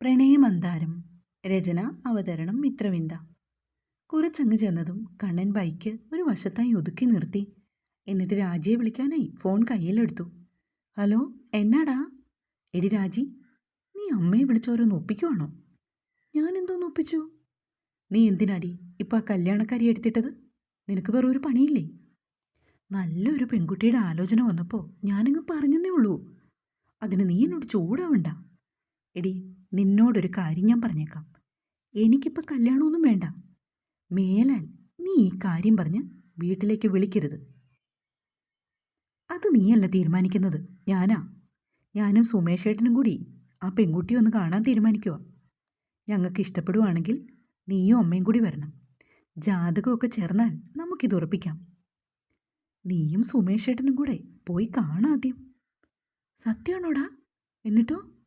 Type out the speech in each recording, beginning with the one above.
പ്രണയമന്താരം രചന അവതരണം മിത്രവിന്ദ. കുറച്ചങ്ങ് ചെന്നതും കണ്ണൻ ബൈക്ക് ഒരു വശത്തായി ഒതുക്കി നിർത്തി. എന്നിട്ട് രാജിയെ വിളിക്കാനായി ഫോൺ കയ്യിലെടുത്തു. ഹലോ എന്നാടാ? എടി രാജി നീ അമ്മയെ വിളിച്ചോരോന്ന് ഒപ്പിക്കുവാണോ? ഞാനെന്തോന്ന് ഒപ്പിച്ചു. നീ എന്തിനാടി ഇപ്പോൾ ആ കല്യാണക്കാരി എടുത്തിട്ടത്? നിനക്ക് വേറെ ഒരു പണിയില്ലേ? നല്ലൊരു പെൺകുട്ടിയുടെ ആലോചന വന്നപ്പോൾ ഞാനങ്ങ് പറഞ്ഞെന്നേ ഉള്ളൂ. അതിന് നീ എന്നോട് ചൂടാവണ്ട. എടി നിന്നോടൊരു കാര്യം ഞാൻ പറഞ്ഞേക്കാം. എനിക്കിപ്പോൾ കല്യാണമൊന്നും വേണ്ട. മേലാൽ നീ ഈ കാര്യം പറഞ്ഞ് വീട്ടിലേക്ക് വിളിക്കരുത്. അത് നീയല്ല തീരുമാനിക്കുന്നത്. ഞാനാ. ഞാനും സുമേഷേട്ടനും കൂടി ആ പെൺകുട്ടിയെ ഒന്ന് കാണാൻ തീരുമാനിക്കുക ഞങ്ങൾക്ക് ഇഷ്ടപ്പെടുവാണെങ്കിൽ നീയും അമ്മയും കൂടി വരണം. ജാതകമൊക്കെ ചേർന്നാൽ നമുക്കിത് ഉറപ്പിക്കാം. നീയും സുമേഷേട്ടനും കൂടെ പോയി കാണാം ആദ്യം. സത്യമാണോടാ എന്നിട്ടോ?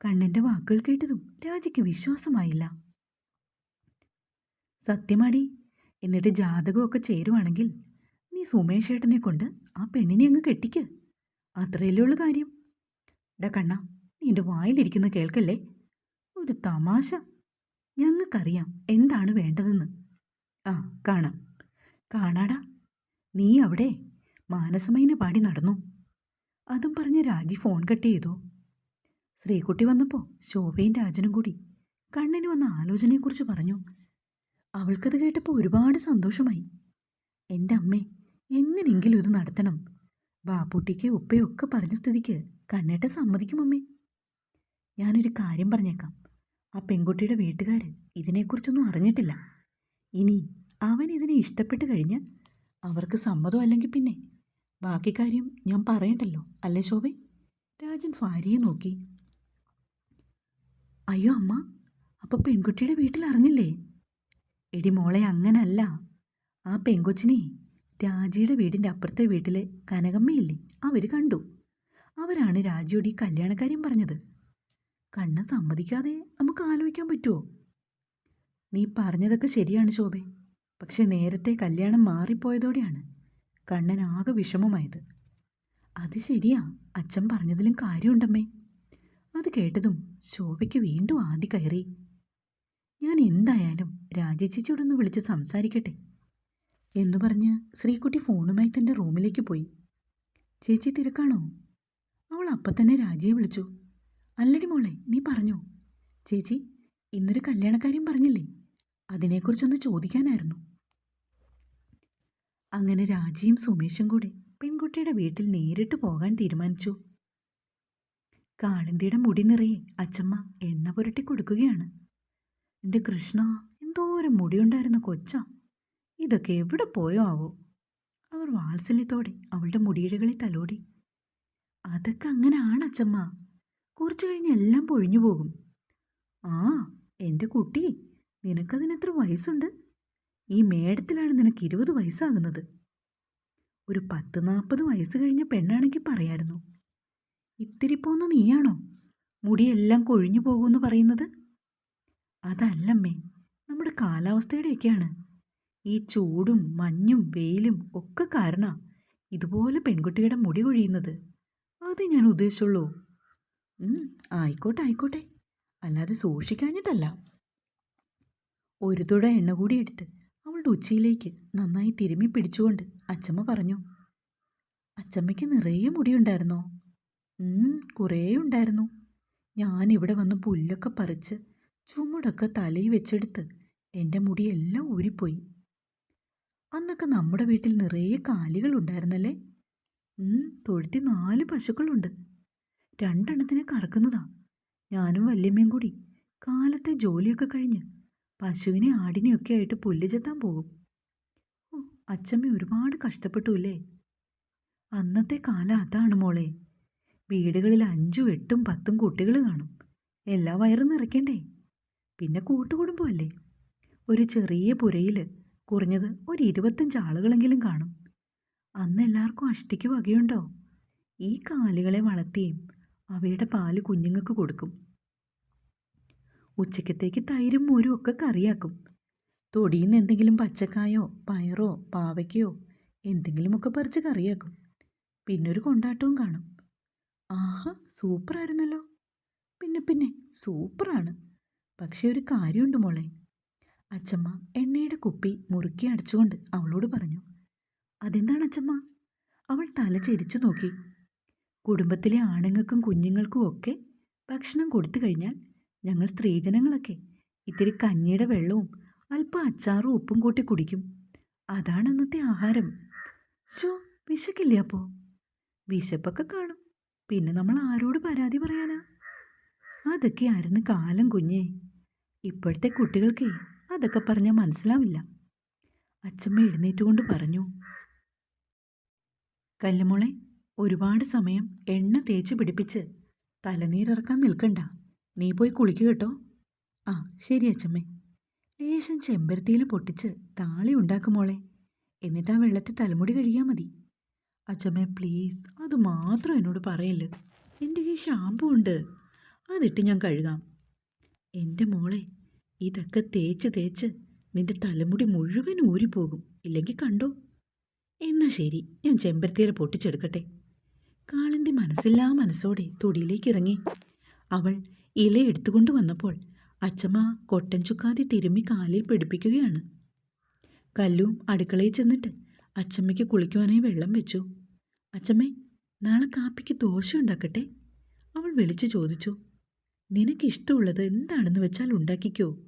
കണ്ണന്റെ വാക്കുകൾ കേട്ടതും രാജയ്ക്ക് വിശ്വാസമായില്ല. സത്യമാടി എന്നിട്ട് ജാതകമൊക്കെ ചേരുവാണെങ്കിൽ നീ സുമേഷേട്ടനെ കൊണ്ട് ആ പെണ്ണിനെ അങ്ങ് കെട്ടിക്ക്. അത്രയല്ലേ ഉള്ളു കാര്യം. ഡാ കണ്ണ നീ എന്റെ വായിലിരിക്കുന്ന കേൾക്കല്ലേ? ഒരു തമാശ. ഞങ്ങൾക്കറിയാം എന്താണ് വേണ്ടതെന്ന്. ആ കാണാം. കാണാടാ. നീ അവിടെ മാനസമൈന പാടി നടന്നു. അതും പറഞ്ഞ് രാജി ഫോൺ കട്ട് ചെയ്തു. ശ്രീകുട്ടി വന്നപ്പോൾ ശോഭയും രാജനും കൂടി കണ്ണിന് വന്ന ആലോചനയെക്കുറിച്ച് പറഞ്ഞു. അവൾക്കത് കേട്ടപ്പോൾ ഒരുപാട് സന്തോഷമായി. എന്റെ അമ്മേ എങ്ങനെയെങ്കിലും ഇത് നടത്തണം. ബാപ്പുട്ടിക്ക് ഉപ്പയൊക്കെ പറഞ്ഞ സ്ഥിതിക്ക് കണ്ണേട്ട സമ്മതിക്കും അമ്മേ. ഞാനൊരു കാര്യം പറഞ്ഞേക്കാം. ആ പെൺകുട്ടിയുടെ വീട്ടുകാർ ഇതിനെക്കുറിച്ചൊന്നും അറിഞ്ഞിട്ടില്ല. ഇനി അവൻ ഇതിനെ ഇഷ്ടപ്പെട്ട് കഴിഞ്ഞ് അവർക്ക് സമ്മതം അല്ലെങ്കിൽ പിന്നെ? ബാക്കി കാര്യം ഞാൻ പറയണ്ടല്ലോ അല്ലേ ശോഭേ? രാജൻ ഭാര്യയെ നോക്കി. അയ്യോ അമ്മ. അപ്പോൾ പെൺകുട്ടിയുടെ വീട്ടിൽ അറിഞ്ഞില്ലേ എടി മോളെ അങ്ങനല്ല. ആ പെൺകൊച്ചിനെ രാജിയുടെ വീടിന്റെ അപ്പുറത്തെ വീട്ടിലെ കനകമ്മയില്ലേ? അവർ കണ്ടു. അവരാണ് രാജിയോട് ഈ കല്യാണക്കാര്യം പറഞ്ഞത്. കണ്ണ് സമ്മതിക്കാതെ നമുക്ക് ആലോചിക്കാൻ പറ്റുമോ നീ പറഞ്ഞതൊക്കെ ശരിയാണ് ശോഭെ. പക്ഷെ നേരത്തെ കല്യാണം മാറിപ്പോയതോടെയാണ് കണ്ണൻ ആകെ വിഷമമായത്. അത് ശരിയാ. അച്ഛൻ പറഞ്ഞതിലും കാര്യമുണ്ടമ്മേ. അത് കേട്ടതും ശോഭയ്ക്ക് വീണ്ടും ആദ്യ കയറി. ഞാൻ എന്തായാലും രാജേച്ചിയോടൊന്ന് വിളിച്ച് സംസാരിക്കട്ടെ എന്നു പറഞ്ഞ് ശ്രീകുട്ടി ഫോണുമായി തന്റെ റൂമിലേക്ക് പോയി. ചേച്ചി തിരക്കാണോ? അവൾ അപ്പം തന്നെ രാജിയെ വിളിച്ചു. അല്ലടി മോളെ നീ പറഞ്ഞോ. ചേച്ചി ഇന്നൊരു കല്യാണക്കാര്യം പറഞ്ഞില്ലേ? അതിനെക്കുറിച്ചൊന്ന് ചോദിക്കാനായിരുന്നു. അങ്ങനെ രാജിയും സുമേഷും കൂടെ പെൺകുട്ടിയുടെ വീട്ടിൽ നേരിട്ട് പോകാൻ തീരുമാനിച്ചു. കാളിന്തിയുടെ മുടി നിറയെ അച്ചമ്മ എണ്ണ പുരട്ടി കൊടുക്കുകയാണ്. എന്റെ കൃഷ്ണ എന്തോരം മുടിയുണ്ടായിരുന്ന കൊച്ച. ഇതൊക്കെ എവിടെ പോയോ ആവോ. അവർ വാത്സല്യത്തോടെ അവളുടെ മുടിയിഴകളിൽ തലോടി. അതൊക്കെ അങ്ങനെയാണ് അച്ചമ്മ. കുറച്ചു കഴിഞ്ഞ് എല്ലാം പൊഴിഞ്ഞു പോകും. ആ എന്റെ കുട്ടി നിനക്കതിനെത്ര വയസ്സുണ്ട്? ഈ മേടത്തിലാണ് നിനക്ക് ഇരുപത് വയസ്സാകുന്നത്. ഒരു പത്ത് നാൽപ്പത് വയസ്സ് കഴിഞ്ഞ പെണ്ണാണെങ്കിൽ പറയായിരുന്നു. ഇത്തിരി പോന്ന നീയാണോ? മുടിയെല്ലാം കൊഴിഞ്ഞു പോകുമെന്ന് പറയുന്നത്? അതല്ലമ്മേ നമ്മുടെ കാലാവസ്ഥയുടെയൊക്കെയാണ്. ഈ ചൂടും മഞ്ഞും വെയിലും ഒക്കെ കാരണം ഇതുപോലെ പെൺകുട്ടിയുടെ മുടി കൊഴിയുന്നത്. അത് ഞാൻ ഉദ്ദേശിച്ചുള്ളൂ. ആയിക്കോട്ടെ ആയിക്കോട്ടെ. അല്ലാതെ സൂക്ഷിക്കാഞ്ഞിട്ടല്ല. ഒരു തുട എണ്ണ കൂടി എടുത്ത് അവളുടെ ഉച്ചയിലേക്ക് നന്നായി തിരുമ്മി പിടിച്ചുകൊണ്ട് അച്ചമ്മ പറഞ്ഞു അച്ചമ്മയ്ക്ക് നിറയെ മുടിയുണ്ടായിരുന്നോ? കുറേ ഉണ്ടായിരുന്നു. ഞാനിവിടെ വന്ന് പുല്ലൊക്കെ പറിച്ച് ചുമടൊക്കെ തലയിൽ വെച്ചെടുത്ത് എന്റെ മുടിയെല്ലാം ഊരിപ്പോയി. അന്നൊക്കെ നമ്മുടെ വീട്ടിൽ നിറയെ കാലികൾ ഉണ്ടായിരുന്നല്ലേ? തൊഴുത്തി നാല് പശുക്കളുണ്ട്. രണ്ടെണ്ണത്തിനെ കറക്കുന്നതാ. ഞാനും വല്യമ്മയും കൂടി കാലത്തെ ജോലിയൊക്കെ കഴിഞ്ഞ് പശുവിനെ ആടിനെയൊക്കെ ആയിട്ട് പുല്ല് ചെത്താൻ പോകും. ഓ അച്ചമ്മ ഒരുപാട് കഷ്ടപ്പെട്ടു അല്ലേ? അന്നത്തെ കാലം അതാണ് മോളെ. വീടുകളിൽ അഞ്ചും എട്ടും പത്തും കുട്ടികൾ കാണും. എല്ലാ വയറും നിറയ്ക്കണ്ടേ? പിന്നെ കൂട്ടുകുടുംബമല്ലേ? ഒരു ചെറിയ പുരയിൽ കുറഞ്ഞത് ഒരു ഇരുപത്തഞ്ച് ആളുകളെങ്കിലും കാണും. അന്ന് എല്ലാവർക്കും അഷ്ടിക്ക് വകയുണ്ടോ? ഈ കാലുകളെ വളർത്തിയും അവയുടെ പാൽ കുഞ്ഞുങ്ങൾക്ക് കൊടുക്കും. ഉച്ചക്കത്തേക്ക് തൈരും മോരും ഒക്കെ കറിയാക്കും. തൊടിയിൽ നിന്ന് എന്തെങ്കിലും പച്ചക്കായോ പയറോ പാവയ്ക്കയോ എന്തെങ്കിലുമൊക്കെ പറിച്ച് കറിയാക്കും. പിന്നൊരു കൊണ്ടാട്ടവും കാണും. ആഹാ സൂപ്പറായിരുന്നല്ലോ. പിന്നെ പിന്നെ സൂപ്പറാണ്. പക്ഷേ ഒരു കാര്യമുണ്ട് മോളെ. അച്ചമ്മ എണ്ണയുടെ കുപ്പി മുറുക്കി അടിച്ചുകൊണ്ട് അവളോട് പറഞ്ഞു അതെന്താണ് അച്ചമ്മ? അവൾ തല ചെരിച്ചു നോക്കി. കുടുംബത്തിലെ ആണുങ്ങൾക്കും കുഞ്ഞുങ്ങൾക്കും ഒക്കെ ഭക്ഷണം കൊടുത്തു കഴിഞ്ഞാൽ ഞങ്ങൾ സ്ത്രീജനങ്ങളൊക്കെ ഇത്തിരി കഞ്ഞിയുടെ വെള്ളവും അല്പം അച്ചാറും ഉപ്പും കൂട്ടി കുടിക്കും. അതാണ് അന്നത്തെ ആഹാരം. ഷോ വിശക്കില്ലേ അപ്പോൾ വിശപ്പൊക്കെ കാണും. പിന്നെ നമ്മൾ ആരോട് പരാതി പറയാനാ? അതൊക്കെ ആയിരുന്നു കാലം കുഞ്ഞേ. ഇപ്പോഴത്തെ കുട്ടികൾക്കേ അതൊക്കെ പറഞ്ഞാൽ മനസ്സിലാവില്ല. അച്ഛമ്മ എഴുന്നേറ്റുകൊണ്ട് പറഞ്ഞു. കല്ലുമോളെ ഒരുപാട് സമയം എണ്ണ തേച്ച് പിടിപ്പിച്ച് തലനീരിറക്കാൻ നിൽക്കണ്ട. നീ പോയി കുളിക്കുക കേട്ടോ. ആ ശരി അച്ഛമ്മേ ലേശം ചെമ്പരത്തിയിൽ പൊട്ടിച്ച് താളി ഉണ്ടാക്കുമോളെ എന്നിട്ട് ആ വെള്ളത്തിൽ തലമുടി കഴുകിയാൽ മതി. അച്ചമ്മേ പ്ലീസ് അത് മാത്രം എന്നോട് പറയല്ല്? എന്റെ കയ്യിൽ ഷാമ്പു ഉണ്ട്. അതിട്ട് ഞാൻ കഴുകാം. എന്റെ മോളെ ഇതൊക്കെ തേച്ച് തേച്ച് നിന്റെ തലമുടി മുഴുവൻ ഊരിപ്പോകും. ഇല്ലെങ്കിൽ കണ്ടോ? എന്നാ ശരി ഞാൻ ചെമ്പരത്തിയില പൊട്ടിച്ചെടുക്കട്ടെ. കാളിന്തി മനസ്സില്ലാ മനസ്സോടെ തൊടിയിലേക്ക് ഇറങ്ങി. അവൾ ഇല എടുത്തുകൊണ്ട് വന്നപ്പോൾ അച്ചമ്മ കൊട്ടൻ ചുക്കാതി തിരുമ്മി കാലിൽ പിടിപ്പിക്കുകയാണ്. കല്ലും അടുക്കളയിൽ ചെന്നിട്ട് അച്ചമ്മയ്ക്ക് കുളിക്കുവാനായി വെള്ളം വെച്ചു. അച്ചമ്മേ നാളെ കാപ്പിക്ക് ദോശ ഉണ്ടാക്കട്ടെ? അവൾ വിളിച്ചു ചോദിച്ചു. നിനക്കിഷ്ടമുള്ളത് എന്താണെന്ന് വെച്ചാൽ ഉണ്ടാക്കിക്കോ.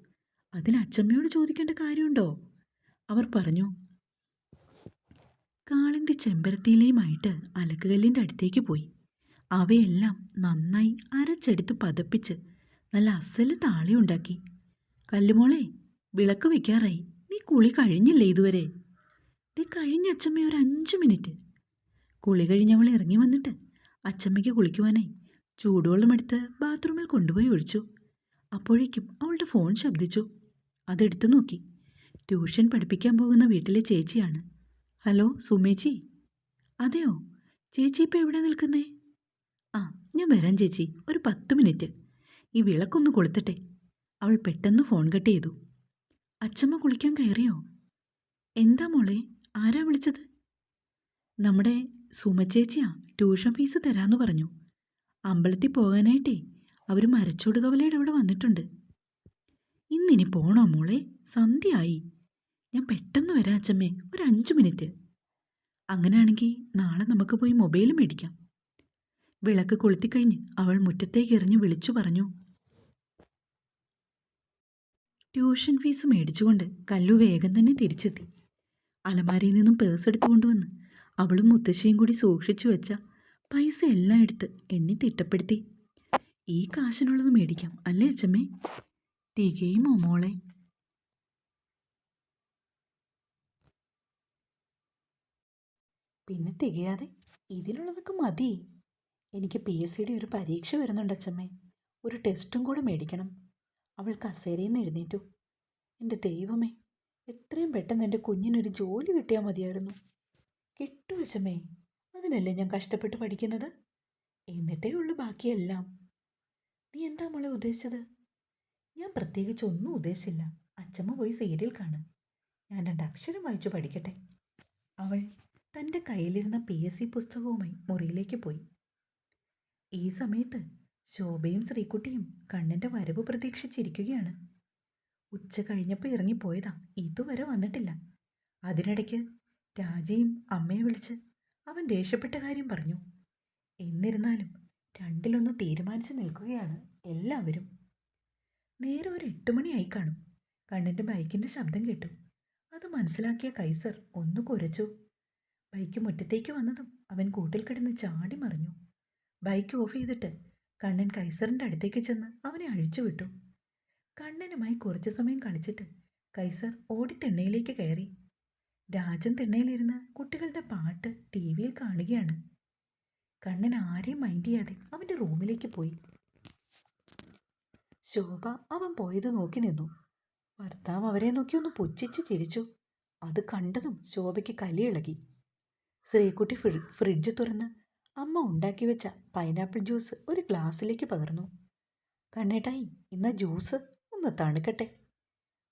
അതിന് അച്ചമ്മയോട് ചോദിക്കേണ്ട കാര്യമുണ്ടോ? അവർ പറഞ്ഞു കാളിന്തി ചെമ്പരത്തിയിലെയുമായിട്ട് അലക്കുകല്ലിന്റെ അടുത്തേക്ക് പോയി. അവയെല്ലാം നന്നായി അരച്ചെടുത്ത് പതപ്പിച്ച് നല്ല അസൽ താളി ഉണ്ടാക്കി. കല്ലുമോളെ വിളക്ക് വയ്ക്കാറായി. നീ കുളി കഴിഞ്ഞില്ലേ ഇതുവരെ? നീ കഴിഞ്ഞ അച്ചമ്മ ഒരു അഞ്ച് മിനിറ്റ്. കുളി കഴിഞ്ഞവൾ ഇറങ്ങി വന്നിട്ട് അച്ചമ്മയ്ക്ക് കുളിക്കുവാനായി ചൂടുവെള്ളം എടുത്ത് ബാത്റൂമിൽ കൊണ്ടുപോയി ഒഴിച്ചു. അപ്പോഴേക്കും അവളുടെ ഫോൺ ശബ്ദിച്ചു. അതെടുത്തു നോക്കി. ട്യൂഷൻ പഠിപ്പിക്കാൻ പോകുന്ന വീട്ടിലെ ചേച്ചിയാണ്. ഹലോ സുമേച്ചി? അതെയോ? ചേച്ചി ഇപ്പോൾ എവിടെ നിൽക്കുന്നേ? ആ ഞാൻ വരാം ചേച്ചി. ഒരു പത്ത് മിനിറ്റ്. ഈ വിളക്കൊന്ന് കൊളുത്തട്ടെ. അവൾ പെട്ടെന്ന് ഫോൺ കട്ട് ചെയ്തു. അച്ചമ്മ കുളിക്കാൻ കയറിയോ? എന്താ മോളെ? ആരാ വിളിച്ചത്? നമ്മുടെ സുമച്ചേച്ചിയാ ട്യൂഷൻ ഫീസ് തരാമെന്ന് പറഞ്ഞു. അമ്പലത്തിൽ പോകാനായിട്ടേ അവർ മരച്ചോട് കവലയുടെ അവിടെ വന്നിട്ടുണ്ട്. ഇന്നിനി പോണോ മോളെ? സന്ധ്യയായി. ഞാൻ പെട്ടെന്ന് വരാം അച്ചമ്മേ ഒരു അഞ്ച് മിനിറ്റ്. അങ്ങനെയാണെങ്കിൽ നാളെ നമുക്ക് പോയി മൊബൈൽ മേടിക്കാം. വിളക്ക് കൊളുത്തിക്കഴിഞ്ഞ് അവൾ മുറ്റത്തേക്ക് എറിഞ്ഞു വിളിച്ചു പറഞ്ഞു. ട്യൂഷൻ ഫീസ് മേടിച്ചുകൊണ്ട് കല്ലു വേഗം തന്നെ തിരിച്ചെത്തി. അലമാരിയിൽ നിന്നും പേഴ്സ് എടുത്തുകൊണ്ടുവന്ന് അവളും മുത്തശ്ശിയും കൂടി സൂക്ഷിച്ചു വെച്ച പൈസ എല്ലാം എടുത്ത് എണ്ണി തിട്ടപ്പെടുത്തി. ഈ കാശിനുള്ളത് മേടിക്കാം അല്ലേ അച്ഛമ്മേ? തികയുമോ മോളെ. പിന്നെ തികയാതെ ഇതിലുള്ളതൊക്കെ മതി. എനിക്ക് പി എസ് സിയുടെ ഒരു പരീക്ഷ വരുന്നുണ്ട് അച്ചമ്മേ ഒരു ടെസ്റ്റും കൂടെ മേടിക്കണം. അവൾ കസേരയിൽ നിന്ന് എഴുന്നേറ്റു. എന്റെ ദൈവമേ എത്രയും പെട്ടെന്ന് എന്റെ കുഞ്ഞിനൊരു ജോലി കിട്ടിയാൽ മതിയായിരുന്നു. കിട്ടു അച്ചമ്മേ അതിനല്ലേ ഞാൻ കഷ്ടപ്പെട്ട് പഠിക്കുന്നത്? എന്നിട്ടേ ഉള്ളൂ ബാക്കിയെല്ലാം. നീ എന്താ മോളെ ഉദ്ദേശിച്ചത്? ഞാൻ പ്രത്യേകിച്ച് ഒന്നും ഉദ്ദേശിച്ചില്ല. അച്ചമ്മ പോയി സീരിയൽ കാണും. ഞാൻ രണ്ട് അക്ഷരം വായിച്ചു പഠിക്കട്ടെ. അവൾ തന്റെ കയ്യിലിരുന്ന പി എസ് സി പുസ്തകവുമായി മുറിയിലേക്ക് പോയി. ഈ സമയത്ത് ശോഭയും ശ്രീകുട്ടിയും കണ്ണന്റെ വരവ് പ്രതീക്ഷിച്ചിരിക്കുകയാണ്. ഉച്ച കഴിഞ്ഞപ്പോൾ ഇറങ്ങിപ്പോയതാ. ഇതുവരെ വന്നിട്ടില്ല. അതിനിടയ്ക്ക് രാജയും അമ്മയെ വിളിച്ച് അവൻ ദേഷ്യപ്പെട്ട കാര്യം പറഞ്ഞു. എന്നിരുന്നാലും രണ്ടിലൊന്ന് തീരുമാനിച്ചു നിൽക്കുകയാണ് എല്ലാവരും. നേരെ ഒരു എട്ട് മണിയായി കാണും. കണ്ണന്റെ ബൈക്കിന്റെ ശബ്ദം കേട്ടു. അത് മനസ്സിലാക്കിയ കൈസർ ഒന്ന് കുരച്ചു. ബൈക്ക് മുറ്റത്തേക്ക് വന്നതും അവൻ കൂട്ടിൽ കിടന്ന് ചാടി മറിഞ്ഞു. ബൈക്ക് ഓഫ് ചെയ്തിട്ട് കണ്ണൻ കൈസറിന്റെ അടുത്തേക്ക് ചെന്ന് അവനെ അഴിച്ചു വിട്ടു. കണ്ണനുമായി കുറച്ചു സമയം കളിച്ചിട്ട് കൈസർ ഓടിത്തെണ്ണയിലേക്ക് കയറി. രാജൻ തിണ്ണയിലിരുന്ന് കുട്ടികളുടെ പാട്ട് ടി വിയിൽ കാണുകയാണ്. കണ്ണൻ ആരെയും മൈൻഡ് ചെയ്യാതെ അവന്റെ റൂമിലേക്ക് പോയി. ശോഭ അവൻ പോയത് നോക്കി നിന്നു. ഭർത്താവ് അവരെ നോക്കി ഒന്ന് പുച്ഛിച്ച് ചിരിച്ചു. അത് കണ്ടതും ശോഭയ്ക്ക് കലിയിളകി ശ്രീകുട്ടി ഫ്രി ഫ്രിഡ്ജ് തുറന്ന് അമ്മ ഉണ്ടാക്കി വെച്ച പൈനാപ്പിൾ ജ്യൂസ് ഒരു ഗ്ലാസ്സിലേക്ക് പകർന്നു. കണ്ണേട്ടായി ഇന്ന ജ്യൂസ് ഒന്ന് തണുക്കട്ടെ.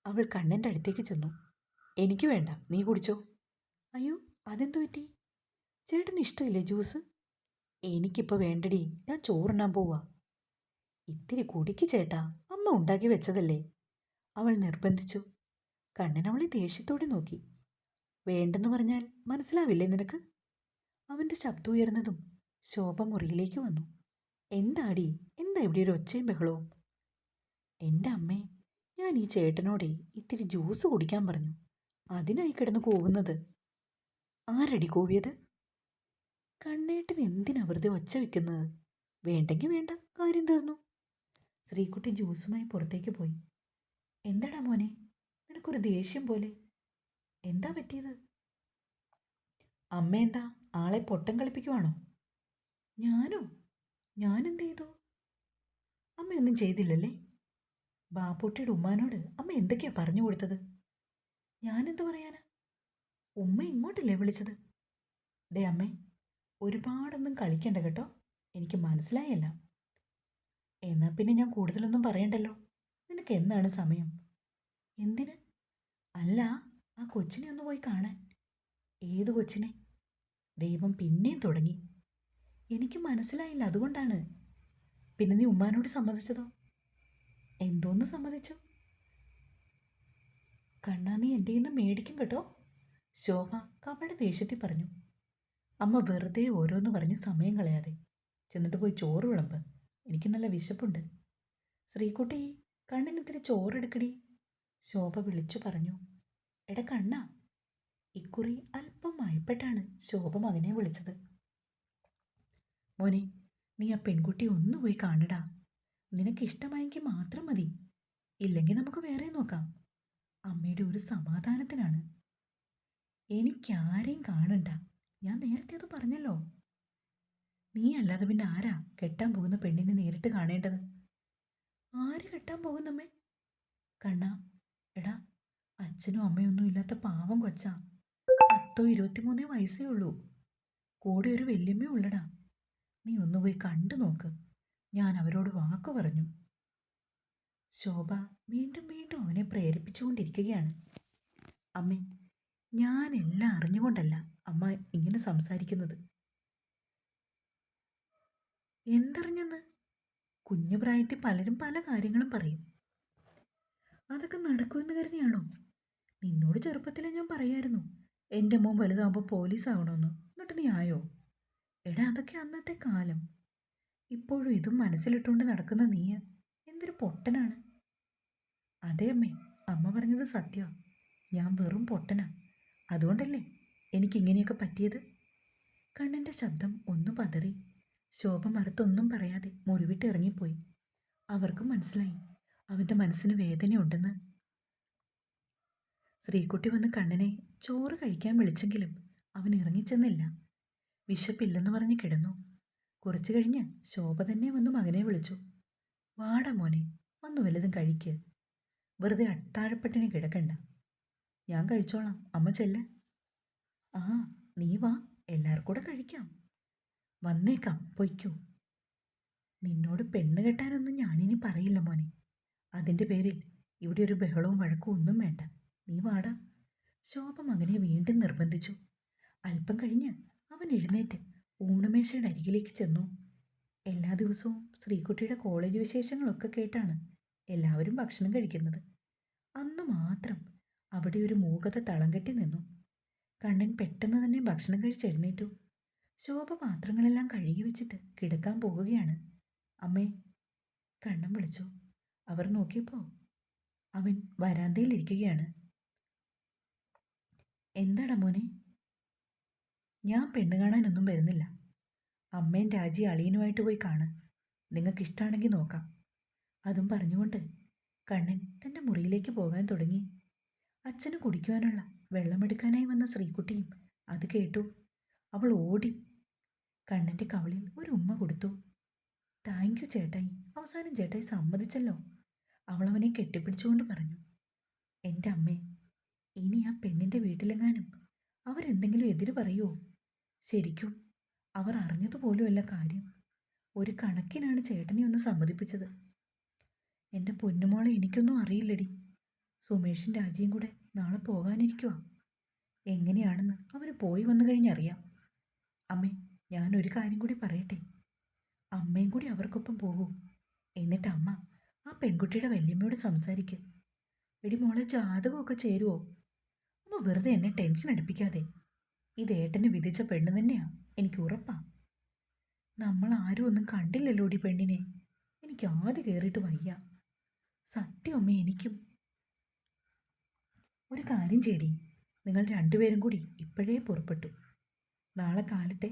അവൾ കണ്ണന്റെ അടുത്തേക്ക് ചെന്നു. എനിക്ക് വേണ്ട. നീ കുടിച്ചോ. അയ്യോ അതെന്തു പറ്റി? ചേട്ടന് ഇഷ്ടമില്ലേ ജ്യൂസ്? എനിക്കിപ്പോൾ വേണ്ടടി. ഞാൻ ചോറുണ്ണാൻ പോവാ. ഇത്തിരി കുടിക്ക് ചേട്ടാ. അമ്മ ഉണ്ടാക്കി വെച്ചതല്ലേ. അവൾ നിർബന്ധിച്ചു. കണ്ണൻ ദേഷ്യത്തോടെ നോക്കി. വേണ്ടെന്ന് പറഞ്ഞാൽ മനസ്സിലാവില്ലേ നിനക്ക്? അവന്റെ ശബ്ദം ഉയർന്നതും ശോഭ മുറിയിലേക്ക് വന്നു. എന്താടി? എന്താ ഇവിടെ ഒരു ഒച്ചയും ബഹളവും? എന്റെ അമ്മേ ഞാൻ ഈ ചേട്ടനോടെ ഇത്തിരി ജ്യൂസ് കുടിക്കാൻ പറഞ്ഞു. അതിനായി കിടന്ന് കൂവുന്നത്? ആരടി കൂവിയത്? കണ്ണേട്ടൻ എന്തിനാ വെറുതെ ഒച്ച വെക്കുന്നത്? വേണ്ടെങ്കിൽ വേണ്ട കാര്യം തീർന്നു. ശ്രീകുട്ടി ജ്യൂസുമായി പുറത്തേക്ക് പോയി. എന്താടാ മോനെ നിനക്കൊരു ദേഷ്യം പോലെ. എന്താ പറ്റിയത്? അമ്മ എന്താ ആളെ പൊട്ടം കളിപ്പിക്കുവാണോ? ഞാനോ? ഞാനെന്ത് ചെയ്തു? അമ്മയൊന്നും ചെയ്തില്ലല്ലേ? ബാപ്പുട്ടിയുടെ ഉമ്മാനോട് അമ്മ എന്തൊക്കെയാ പറഞ്ഞു കൊടുത്തത്? ഞാനെന്ത് പറയാനാ? ഉമ്മ ഇങ്ങോട്ടല്ലേ വിളിച്ചത്? ദേ അമ്മേ ഒരുപാടൊന്നും കളിക്കണ്ട കേട്ടോ. എനിക്ക് മനസ്സിലായല്ല. എന്നാൽ പിന്നെ ഞാൻ കൂടുതലൊന്നും പറയണ്ടല്ലോ? നിനക്ക് എന്താണ് സമയം? എന്തിന്? അല്ല ആ കൊച്ചിനെ ഒന്ന് പോയി കാണാൻ. ഏത് കൊച്ചിനെ? ദൈവം പിന്നെയും തുടങ്ങി. എനിക്ക് മനസ്സിലായില്ല അതുകൊണ്ടാണ്. പിന്നെ നീ ഉമ്മാനോട് സമ്മതിച്ചതോ? എന്തോന്ന് സമ്മതിച്ചു? കണ്ണാ നീ എന്റെ ഇന്ന് മേടിക്കും കേട്ടോ. ശോഭ കപട ദേഷ്യത്തിൽ പറഞ്ഞു. അമ്മ വെറുതെ ഓരോന്ന് പറഞ്ഞ് സമയം കളയാതെ. ചെന്നിട്ട് പോയി ചോറ് വിളമ്പ്. എനിക്ക് നല്ല വിശപ്പുണ്ട്. ശ്രീകുട്ടി കണ്ണിന് ഇത്തിരി ചോറെടുക്കടി ശോഭ വിളിച്ചു പറഞ്ഞു. എടാ കണ്ണ ഇക്കുറി അല്പം മയപ്പെട്ടാണ് ശോഭ മകനെ വിളിച്ചത്. മോനെ നീ ആ പെൺകുട്ടി ഒന്ന് പോയി കാണടാ. നിനക്കിഷ്ടമായെങ്കിൽ മാത്രം മതി. ഇല്ലെങ്കിൽ നമുക്ക് വേറെ നോക്കാം. അമ്മയുടെ ഒരു സമാധാനത്തിനാണ്. എനിക്കാരെയും കാണണ്ട. ഞാൻ നേരത്തെ അത് പറഞ്ഞല്ലോ. നീ അല്ലാതെ പിന്നെ ആരാ കെട്ടാൻ പോകുന്ന പെണ്ണിനെ നേരിട്ട് കാണേണ്ടത്? ആര് കെട്ടാൻ പോകുന്നമ്മേ? കണ്ണ എടാ അച്ഛനും അമ്മയൊന്നും ഇല്ലാത്ത പാവം കൊച്ചാ. പത്തോ ഇരുപത്തിമൂന്നേ വയസ്സേ ഉള്ളൂ. കൂടെ ഒരു വല്യമ്മയും ഉള്ളടാ. നീ ഒന്ന് പോയി കണ്ടു നോക്ക്. ഞാൻ അവരോട് വാക്ക് പറഞ്ഞു. ശോഭ വീണ്ടും വീണ്ടും അവനെ പ്രേരിപ്പിച്ചുകൊണ്ടിരിക്കുകയാണ്. അമ്മേ ഞാൻ എല്ലാം അറിഞ്ഞുകൊണ്ടല്ല അമ്മ ഇങ്ങനെ സംസാരിക്കുന്നത്. എന്തറിഞ്ഞെന്ന്? കുഞ്ഞു പ്രായത്തിൽ പലരും പല കാര്യങ്ങളും പറയും. അതൊക്കെ നടക്കുമെന്ന് കരുതിയാണോ? നിന്നോട് ചെറുപ്പത്തിലേ ഞാൻ പറയായിരുന്നു എന്റെ മോൻ വലുതാകുമ്പോൾ പോലീസ് ആവണമെന്ന് എന്നിട്ട് നീ ആയോ? എടാ അതൊക്കെ അന്നത്തെ കാലം. ഇപ്പോഴും ഇതും മനസ്സിലിട്ടുകൊണ്ട് നടക്കുന്ന നീ എന്തൊരു പൊട്ടനാണ്. അതെ അമ്മേ അമ്മ പറഞ്ഞത് സത്യമാ ഞാൻ വെറും പൊട്ടനാ. അതുകൊണ്ടല്ലേ എനിക്കിങ്ങനെയൊക്കെ പറ്റിയത്? കണ്ണന്റെ ശബ്ദം ഒന്ന് പതറി. ശോഭ മറുത്തൊന്നും പറയാതെ മുറിവിട്ട് ഇറങ്ങിപ്പോയി. അവർക്കും മനസ്സിലായി. അവന്റെ മനസ്സിന് വേദനയുണ്ടെന്ന്. ശ്രീകുട്ടി വന്ന് കണ്ണനെ ചോറ് കഴിക്കാൻ വിളിച്ചെങ്കിലും അവൻ ഇറങ്ങിച്ചെന്നില്ല. വിശപ്പില്ലെന്ന് പറഞ്ഞ് കിടന്നു. കുറച്ചു കഴിഞ്ഞ് ശോഭ തന്നെ വന്ന് മകനെ വിളിച്ചു. വാടാ മോനെ വന്നു വല്ലതും കഴിക്ക്. വെറുതെ അത്താഴപ്പട്ടിണി കിടക്കണ്ട. ഞാൻ കഴിച്ചോളാം. അമ്മ ചെല്ല്. ആ നീ വാ. എല്ലാവർക്കും കൂടെ കഴിക്കാം. വന്നേക്കാം. പൊയ്ക്കോ. നിന്നോട് പെണ്ണ് കെട്ടാനൊന്നും ഞാനിനി പറയില്ല മോനെ. അതിന്റെ പേരിൽ ഇവിടെ ഒരു ബഹളവും വഴക്കും ഒന്നും വേണ്ട. നീ വാടാ. ശോഭ മകനെ വീണ്ടും നിർബന്ധിച്ചു. അല്പം കഴിഞ്ഞ് അവൻ എഴുന്നേറ്റ് ഊണുമേശയുടെ അരികിലേക്ക് ചെന്നു. എല്ലാ ദിവസവും ശ്രീകുട്ടിയുടെ കോളേജ് വിശേഷങ്ങളൊക്കെ കേട്ടാണ് എല്ലാവരും ഭക്ഷണം കഴിക്കുന്നത്. അന്ന് മാത്രം അവിടെ ഒരു മൂകത തളം കെട്ടി നിന്നു. കണ്ണൻ പെട്ടെന്ന് തന്നെ ഭക്ഷണം കഴിച്ചെഴുന്നേറ്റു ശോഭ പാത്രങ്ങളെല്ലാം കഴുകി വെച്ചിട്ട് കിടക്കാൻ പോകുകയാണ്. അമ്മേ കണ്ണൻ വിളിച്ചു. അവർ നോക്കിയപ്പോൾ അവൻ വരാന്തയിൽ ഇരിക്കുകയാണ്. എന്താടാ മോനെ? ഞാൻ പെണ്ണ് കാണാനൊന്നും വരുന്നില്ല. അമ്മയും രാജി അളിയനുമായിട്ട് പോയി കാണ്. നിങ്ങൾക്കിഷ്ടമാണെങ്കിൽ നോക്കാം. അതും പറഞ്ഞുകൊണ്ട് കണ്ണൻ തന്റെ മുറിയിലേക്ക് പോകാൻ തുടങ്ങി. അച്ഛന് കുടിക്കുവാനുള്ള വെള്ളമെടുക്കാനായി വന്ന ശ്രീകുട്ടിയും അത് കേട്ടു. അവൾ ഓടി കണ്ണന്റെ കവളിൽ ഒരു ഉമ്മ കൊടുത്തു. താങ്ക് യു ചേട്ടായി. അവസാനം ചേട്ടായി സമ്മതിച്ചല്ലോ. അവൾ അവനെ കെട്ടിപ്പിടിച്ചുകൊണ്ട് പറഞ്ഞു. എന്റെ അമ്മേ ഇനി ആ പെണ്ണിന്റെ വീട്ടിലെങ്ങാനും അവരെന്തെങ്കിലും എതിര് പറയുമോ ശരിക്കും അവർ അറിഞ്ഞതുപോലുമല്ല കാര്യം. ഒരു കണക്കിനാണ് ചേട്ടനെ ഒന്ന് സമ്മതിപ്പിച്ചത്. എന്റെ പൊന്നുമോളെ എനിക്കൊന്നും അറിയില്ലടി. സുമേഷും രാജിയും കൂടെ നാളെ പോകാനിരിക്കുക എങ്ങനെയാണെന്ന് അവർ പോയി വന്നു കഴിഞ്ഞറിയാം. അമ്മേ ഞാൻ ഒരു കാര്യം കൂടി പറയട്ടെ? അമ്മയും കൂടി അവർക്കൊപ്പം പോകൂ. എന്നിട്ട് അമ്മ ആ പെൺകുട്ടിയുടെ വല്യമ്മയോട് സംസാരിക്ക്. എടി മോളെ ജാതകമൊക്കെ ചേരുവോ? അമ്മ വെറുതെ എന്നെ ടെൻഷൻ അടുപ്പിക്കാതെ. ഇത് ഏട്ടന് വിധിച്ച പെണ്ണ് തന്നെയാ എനിക്ക് ഉറപ്പാ. നമ്മൾ ആരും ഒന്നും കണ്ടില്ലല്ലോടി പെണ്ണിനെ. എനിക്ക് ആദ്യം കയറിയിട്ട് വയ്യ. സത്യം എനിക്കും. ഒരു കാര്യം ചേടി നിങ്ങൾ രണ്ടുപേരും കൂടി ഇപ്പോഴേ പുറപ്പെട്ടു. നാളെ കാലത്തെ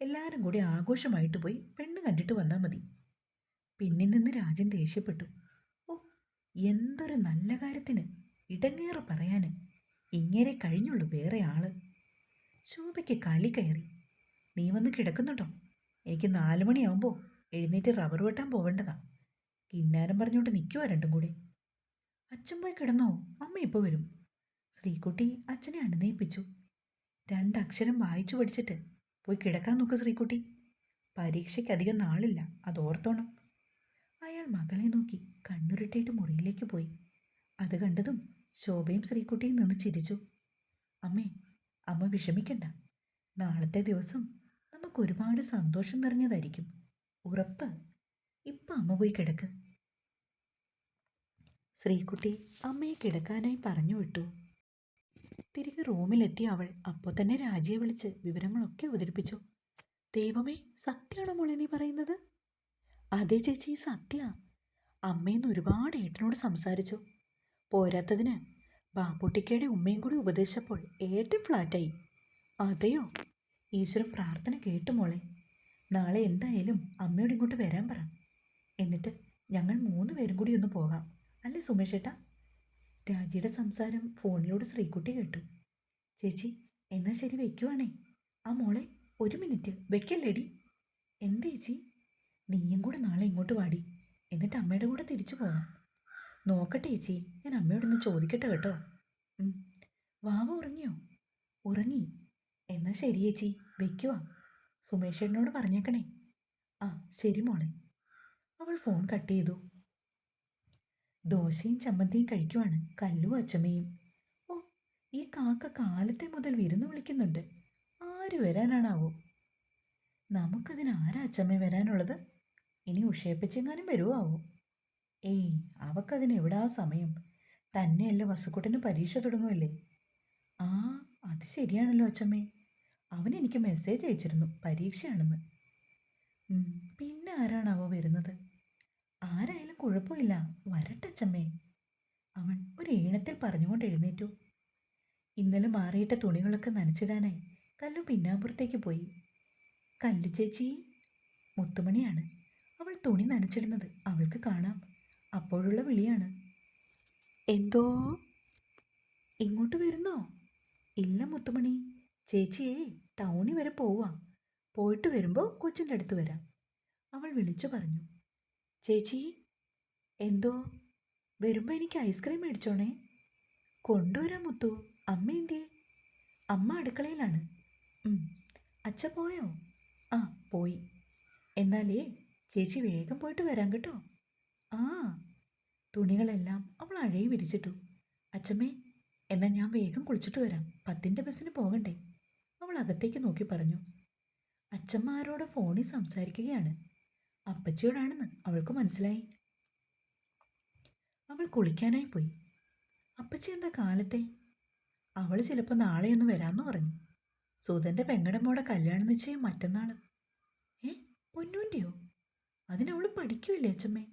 എല്ലാവരും കൂടി ആഘോഷമായിട്ട് പോയി പെണ്ണ് കണ്ടിട്ട് വന്നാൽ മതി. പിന്നിൽ നിന്ന് രാജൻ ദേഷ്യപ്പെട്ടു. ഓ എന്തൊരു നല്ല കാര്യത്തിന് ഇടങ്ങേറ് പറയാന്. ഇങ്ങനെ കഴിഞ്ഞുള്ളൂ വേറെ ആൾ. ശോഭയ്ക്ക് കലി കയറി. നീ വന്ന് കിടക്കുന്നുണ്ടോ? എനിക്ക് നാലു മണിയാവുമ്പോൾ എഴുന്നേറ്റ് റബ്ബർ വെട്ടാൻ പോവേണ്ടതാ. കിന്നാരം പറഞ്ഞുകൊണ്ട് നിൽക്കുവാ രണ്ടും കൂടി. അച്ഛൻ പോയി കിടന്നോ? അമ്മ ഇപ്പോൾ വരും. ശ്രീകുട്ടി അച്ഛനെ അനുനയിപ്പിച്ചു. രണ്ടക്ഷരം വായിച്ചു പഠിച്ചിട്ട് പോയി കിടക്കാൻ നോക്ക് ശ്രീകുട്ടി. പരീക്ഷയ്ക്ക് അധികം നാളില്ല അത് ഓർത്തോണം അയാൾ മകളെ നോക്കി കണ്ണുരുട്ടിയിട്ട് മുറിയിലേക്ക് പോയി. അത് കണ്ടതും ശോഭയും ശ്രീകുട്ടിയും നിന്ന് ചിരിച്ചു. അമ്മേ അമ്മ വിഷമിക്കണ്ട. നാളത്തെ ദിവസം നമുക്ക് ഒരുപാട് സന്തോഷം നിറഞ്ഞതായിരിക്കും. ഉറപ്പ്. ഇപ്പം അമ്മ പോയി കിടക്ക്. ശ്രീകുട്ടി അമ്മയെ കിടക്കാനായി പറഞ്ഞു വിട്ടു. തിരികെ റൂമിലെത്തിയ അവൾ അപ്പോൾ തന്നെ രാജിയെ വിളിച്ച് വിവരങ്ങളൊക്കെ അവതരിപ്പിച്ചു. ദൈവമേ സത്യമാണോ മോളെ നീ പറയുന്നത്? അതെ ചേച്ചി സത്യ. അമ്മയെന്ന് ഒരുപാട് ഏട്ടനോട് സംസാരിച്ചു. പോരാത്തതിന് ബാപ്പുട്ടിക്കയുടെ ഉമ്മയും കൂടി ഉപദേശിച്ചപ്പോൾ ഏട്ടൻ ഫ്ലാറ്റായി. അതെയോ? ഈശ്വരൻ പ്രാർത്ഥന കേട്ടു മോളെ. നാളെ എന്തായാലും അമ്മയോട് ഇങ്ങോട്ട് വരാൻ പറ. എന്നിട്ട് ഞങ്ങൾ മൂന്ന് പേരും കൂടി ഒന്ന് പോകാം. അല്ലേ സുമേഷ് ഏട്ടാ? രാജിയുടെ സംസാരം ഫോണിലൂടെ ശ്രീകുട്ടി കേട്ടു. ചേച്ചി എന്നാ ശരി വെക്കുവാണേ. ആ മോളെ ഒരു മിനിറ്റ് വെക്കല്ലേടി. എന്ത് ചേച്ചി? നീയും കൂടെ നാളെ ഇങ്ങോട്ട് വാടി. എന്നിട്ട് അമ്മയുടെ കൂടെ തിരിച്ചു പോവാം. നോക്കട്ടെ ചേച്ചി ഞാൻ അമ്മയോടൊന്ന് ചോദിക്കട്ടെ കേട്ടോ. വാവ ഉറങ്ങിയോ? ഉറങ്ങി. എന്നാ ശരി ചേച്ചി സുമേഷ് സുമേഷേട്ടനോട് പറഞ്ഞേക്കണേ. ആ ശരി മോളെ. അവൾ ഫോൺ കട്ട് ചെയ്തു. ദോശയും ചമ്മന്തിയും കഴിക്കുവാണ്. കല്ലു അച്ചമ്മയും. ഓ ഈ കാക്ക കാലത്തെ മുതൽ വിരുന്ന് വിളിക്കുന്നുണ്ട്. ആര് വരാനാണാവോ? നമുക്കതിന് ആരാ അച്ചമ്മ വരാനുള്ളത്? ഇനി ഉഷയപ്പിച്ചെങ്ങാനും വരുമോ ആവോ ഏയ് അവക്കതിന് എവിടാ സമയം? തന്നെയല്ല വസുക്കുട്ടന് പരീക്ഷ തുടങ്ങുമല്ലേ ആ അത് ശരിയാണല്ലോ അച്ചമ്മേ. അവൻ എനിക്ക് മെസ്സേജ് അയച്ചിരുന്നു പരീക്ഷയാണെന്ന്. പിന്നെ ആരാണാവോ വരുന്നത്? ആരായാലും കുഴപ്പമില്ല. വരട്ടെ ചമ്മേ അവൻ ഒരു ഈണത്തിൽ പറഞ്ഞുകൊണ്ട് എഴുന്നേറ്റു. ഇന്നലെ മാറിയിട്ട തുണികളൊക്കെ നനച്ചിടാനായി കല്ലു പിന്നാമ്പുറത്തേക്ക് പോയി. കല്ലു ചേച്ചി മുത്തുമണിയാണ്. അവൾ തുണി നനച്ചിടുന്നത് അവൾക്ക് കാണാം. അപ്പോഴുള്ള വിളിയാണ്. എന്തോ? ഇങ്ങോട്ട് വരുന്നോ? ഇല്ല മുത്തുമണി. ചേച്ചിയെ ടൗണിൽ വരെ പോവാ. പോയിട്ട് വരുമ്പോൾ കൊച്ചിന്റെ അടുത്ത് വരാം. അവൾ വിളിച്ചു പറഞ്ഞു. ചേച്ചി എന്തോ? വരുമ്പോൾ എനിക്ക് ഐസ്ക്രീം മേടിച്ചോണേ. കൊണ്ടുവരാം മുത്തു. അമ്മ എന്തിയെ? അമ്മ അടുക്കളയിലാണ്. അച്ഛ പോയോ? ആ പോയി. എന്നാലേ ചേച്ചി വേഗം പോയിട്ട് വരാം കേട്ടോ. ആ. തുണികളെല്ലാം അവൾ അഴയി വിരിച്ചിട്ടു. അച്ഛമ്മേ എന്നാൽ ഞാൻ വേഗം കുളിച്ചിട്ട് വരാം. പത്തിന്റെ ബസ്സിന് പോകണ്ടേ? അവൾ അകത്തേക്ക് നോക്കി പറഞ്ഞു. അച്ഛന്മാരോട് ഫോണിൽ സംസാരിക്കുകയാണ്. അപ്പച്ചിയോടാണെന്ന് അവൾക്ക് മനസ്സിലായി. അവൾ കുളിക്കാനായി പോയി. അപ്പച്ചി എന്താ കാലത്തെ? അവൾ ചിലപ്പോൾ നാളെയൊന്ന് വരാമെന്ന് പറഞ്ഞു. സുധന്റെ പെങ്ങടമ്മോടെ കല്യാണം നിശ്ചയം മറ്റന്നാൾ ഏ പൊന്നൂന്റെയോ അതിനവൾ പഠിക്കുമല്ലേ അച്ഛമ്മേ?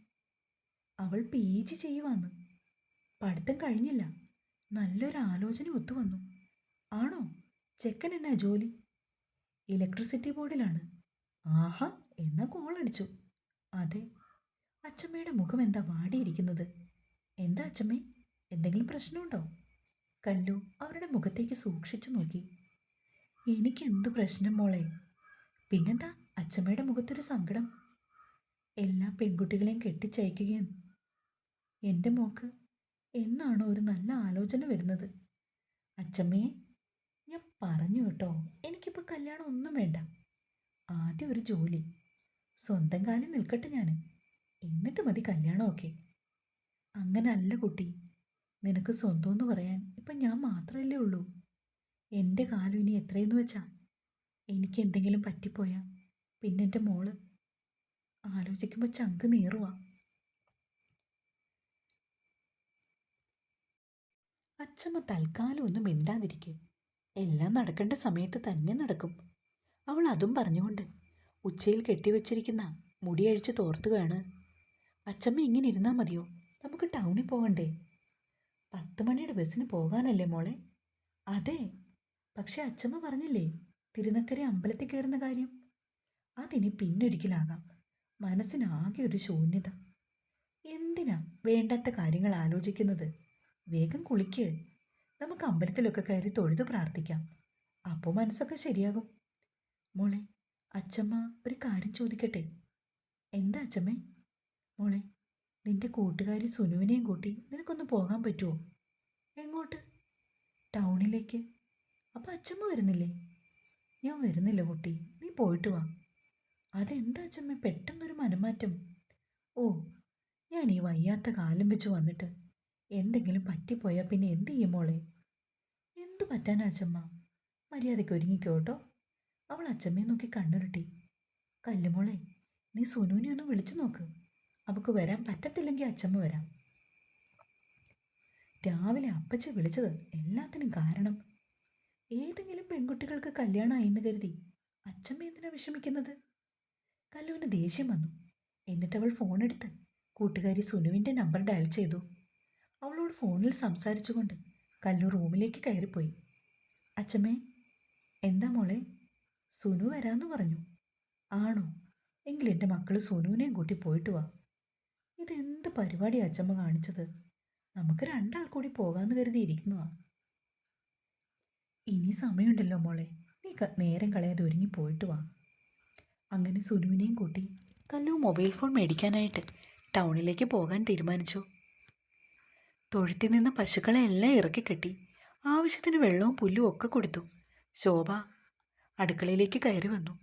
അവൾ പി ജി ചെയ്യുവാന്ന്. പഠിത്തം കഴിഞ്ഞില്ല. നല്ലൊരു ആലോചന ഒത്തു വന്നു ആണോ? ചെക്കൻ എന്നാ ജോലി? ഇലക്ട്രിസിറ്റി ബോർഡിലാണ്. ആഹാ എന്നാ കോളടിച്ചു. അതെ. അച്ചമ്മയുടെ മുഖം എന്താ വാടിയിരിക്കുന്നത്? എന്താ അച്ചമ്മേ? എന്തെങ്കിലും പ്രശ്നമുണ്ടോ? കല്ലു അവരുടെ മുഖത്തേക്ക് സൂക്ഷിച്ചു നോക്കി. എനിക്ക് എന്ത് പ്രശ്നം മോളെ? പിന്നെന്താ അച്ചമ്മയുടെ മുഖത്തൊരു സങ്കടം? എല്ലാ പെൺകുട്ടികളെയും കെട്ടിച്ചയക്കുകയും എന്റെ മോക്ക് എന്നാണോ ഒരു നല്ല ആലോചന വരുന്നത്? അച്ചമ്മയെ ഞാൻ പറഞ്ഞു കേട്ടോ. എനിക്കിപ്പോൾ കല്യാണം ഒന്നും വേണ്ട. ആദ്യം ഒരു ജോലി. സ്വന്തം കാലം നിൽക്കട്ടെ ഞാൻ എന്നിട്ട് മതി കല്യാണമൊക്കെ. അങ്ങനെ അല്ല കുട്ടി. നിനക്ക് സ്വന്തം എന്ന് പറയാൻ ഇപ്പം ഞാൻ മാത്രമല്ലേ ഉള്ളൂ. എന്റെ കാലം ഇനി എത്രയെന്ന് വെച്ചാ? എനിക്ക് എന്തെങ്കിലും പറ്റിപ്പോയാ? പിന്നെ എന്റെ മോൾ? ആലോചിക്കുമ്പോൾ ചങ്ക് നീറുവാ. അച്ഛമ്മ തൽക്കാലം ഒന്നും മിണ്ടാതിരിക്കെ. എല്ലാം നടക്കേണ്ട സമയത്ത് തന്നെ നടക്കും. അവൾ അതും പറഞ്ഞുകൊണ്ട് ഉച്ചയിൽ കെട്ടിവെച്ചിരിക്കുന്ന മുടിയഴിച്ച് തോർത്തുകയാണ്. അച്ചമ്മ ഇങ്ങനെ ഇരുന്നാൽ മതിയോ? നമുക്ക് ടൗണിൽ പോകണ്ടേ? പത്ത് മണിയുടെ ബസ്സിന് പോകാനല്ലേ മോളെ? അതെ. പക്ഷെ അച്ചമ്മ പറഞ്ഞില്ലേ തിരുനക്കര അമ്പലത്തിൽ കയറുന്ന കാര്യം? അതിനി പിന്നൊരിക്കലാകാം. മനസ്സിനാകെ ഒരു ശൂന്യത. എന്തിനാ വേണ്ടാത്ത കാര്യങ്ങൾ ആലോചിക്കുന്നത്? വേഗം കുളിക്ക്. നമുക്ക് അമ്പലത്തിലൊക്കെ കയറി തൊഴുതു പ്രാർത്ഥിക്കാം. അപ്പോൾ മനസ്സൊക്കെ ശരിയാകും. മോളെ അച്ചമ്മ ഒരു കാര്യം ചോദിക്കട്ടെ? എന്താ അച്ചമ്മേ? മോളെ നിന്റെ കൂട്ടുകാരി സുനുവിനെയും കൂട്ടി നിനക്കൊന്ന് പോകാൻ പറ്റുമോ എങ്ങോട്ട്? ടൗണിലേക്ക്. അപ്പം അച്ചമ്മ വരുന്നില്ലേ? ഞാൻ വരുന്നില്ല കുട്ടി. നീ പോയിട്ട് വാ. അതെന്താ അച്ചമ്മ? പെട്ടെന്നൊരു മനമാറ്റം. ഓ ഞാൻ ഈ വയ്യാത്ത കാലം വെച്ച് വന്നിട്ട് എന്തെങ്കിലും പറ്റിപ്പോയാൽ പിന്നെ എന്ത് ചെയ്യും മോളെ? എന്തു പറ്റാനാ അച്ചമ്മ? മര്യാദയ്ക്ക് ഒരുങ്ങിക്കോ കേട്ടോ. അവൾ അച്ചമ്മയെ നോക്കി കണ്ണുരുട്ടി. കല്ലുമോളെ നീ സുനുവിനെ ഒന്ന് വിളിച്ചു നോക്ക്. അവൾക്ക് വരാൻ പറ്റത്തില്ലെങ്കിൽ അച്ചമ്മ വരാം. രാവിലെ അപ്പച്ച വിളിച്ചത് എല്ലാത്തിനും കാരണം. ഏതെങ്കിലും പെൺകുട്ടികൾക്ക് കല്യാണമായി എന്ന് കരുതി അച്ചമ്മ എന്തിനാ വിഷമിക്കുന്നത്? കല്ലുവിന് ദേഷ്യം വന്നു. എന്നിട്ട് അവൾ ഫോണെടുത്ത് കൂട്ടുകാരി സുനുവിന്റെ നമ്പർ ഡയൽ ചെയ്തു. അവളോട് ഫോണിൽ സംസാരിച്ചുകൊണ്ട് കല്ലു റൂമിലേക്ക് കയറിപ്പോയി. അച്ചമ്മേ എന്താ മോളെ? സുനു വരാമെന്ന് പറഞ്ഞു. ആണോ? എങ്കിൽ എന്റെ മക്കൾ സുനുവിനെയും കൂട്ടി പോയിട്ട് വാ. ഇതെന്ത് പരിപാടി അച്ചമ്മ കാണിച്ചത്? നമുക്ക് രണ്ടാൾ കൂടി പോകാമെന്ന് കരുതി ഇരിക്കുന്നതാ ഇനി സമയമുണ്ടല്ലോ മോളെ. നീ നേരം കളയാതെ ഒരുങ്ങി പോയിട്ട് വാ. അങ്ങനെ സുനുവിനെയും കൂട്ടി കല്ലു മൊബൈൽ ഫോൺ മേടിക്കാനായിട്ട് ടൗണിലേക്ക് പോകാൻ തീരുമാനിച്ചു. തൊഴുത്തിൽ നിന്ന് പശുക്കളെ എല്ലാം ഇറക്കി കെട്ടി. ആവശ്യത്തിന് വെള്ളവും പുല്ലും ഒക്കെ കൊടുത്തു. ശോഭ അടുക്കളയിലേക്ക് കയറി വന്നു.